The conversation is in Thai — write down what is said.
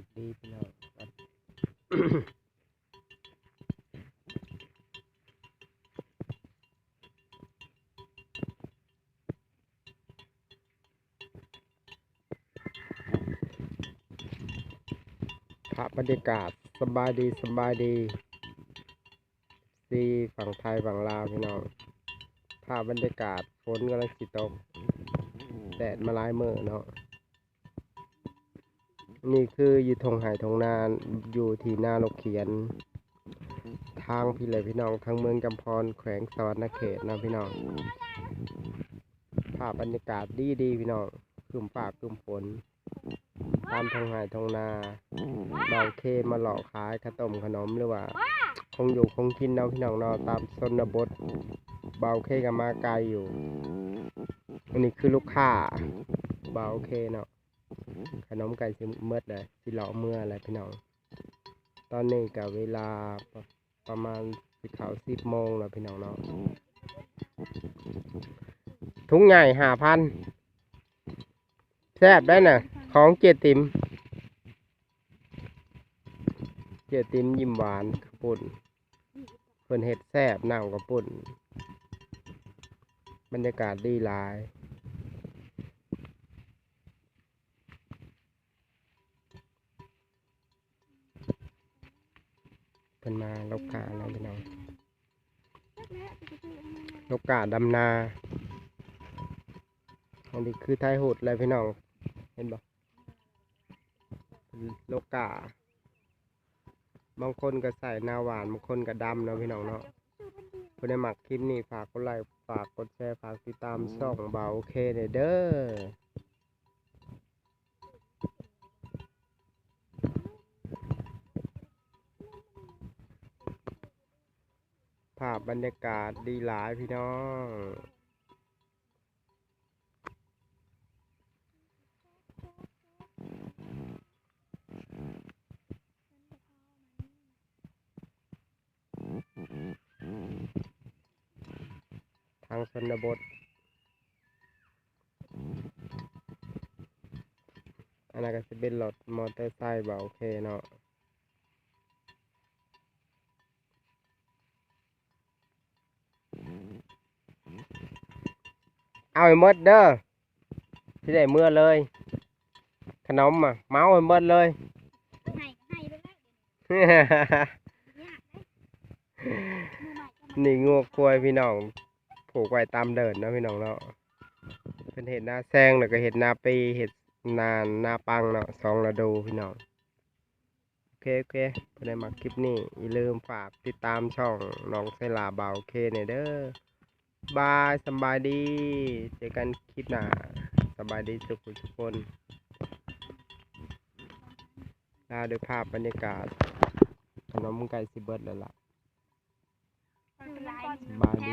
วัดดีพี่น้องหวัดภาพบรรยากาศสบายดีสบายดีซีฝั่งไทยฝั่งลาวพี่น้องภาพบรรยากาศฝนกำลังสิตกแดดมาลายเมื่อเนาะ นี่คืออยู่ทงไหทงนานอยู่ที่หน้าลกเขียน ทางพี่เลยพี่น้องทางเมืองจำพรแขวงสวรรณเขตนะพี่น้องภาพบรรยากาศดีดีพี่น้องคืมฟ้าคืมฝนตามทงไหทงนาเบาเคมาหลอกขายขนมขนมหรือว่า คงอยู่คงกินเนาะพี่น้องเนาะตามชนบทเบาเคกับมาไกลอยู่อันนี้คือลูกค้าเบาเคเนาะ ขนมไก่สิเมดเลยสิเหลาะเมื่ออะไรพี่น้อง ตอนนี้กับเวลาประประมาณสิเขาสิบโมงแล้วพี่น้องเนาะถุงใหญ่หาพันแซบได้น่ะ ของเจติมเจติมยิ้มหวานกระปุ่นเพิ่นเห็ดแซบน้ำกระปุ่น บรรยากาศดีหลาย เพิ่นมาลบกาแล้วพี่น้องลบกาดำนาอันนี้คือไทยโหดเลยพี่น้อง เห็นบ่โลกาบางคนก็ใส่นาหวาน บางคนก็ดำนะพี่น้องเนาะคนได้หมักคลิปนี้ฝากกดไลค์ ฝากกดแชร์ ฝากติดตามช่องเบาโอเคเด้อ ภาพบรรยากาศดีหลายพี่น้องทางชนบท อันนั้นก็จะเป็นรถมอเตอร์ไซค์เบาโอเคเนาะ เอาให้หมดเด้อที่ได้เมื่อเลย ขนมอะเมาให้หมดเลย ให้ให้ไปแล้วเดี๋ยวนี้มือใหม่ก็นี่งูกล้วยพี่น้องผูกไว้ตามเดินเนาะพี่น้องเนาะเป็นเห็ดหน้าแซงแล้วก็เห็ดหน้าปีเห็ดนานหน้าปังเนาะสองระดูพี่น้องโอเคโอเคเพื่อนได้มาคลิปนี้อย่าลืมฝากติดตามช่องน้องไซลาเบาโอเคเนยเด้อ บายสบายดี เจอกันคลิปหน้าสบายดีสุขทุกคนลาด้วยภาพบรรยากาศขนมไก่สิเบิร์ดแล้วล่ะสบายดี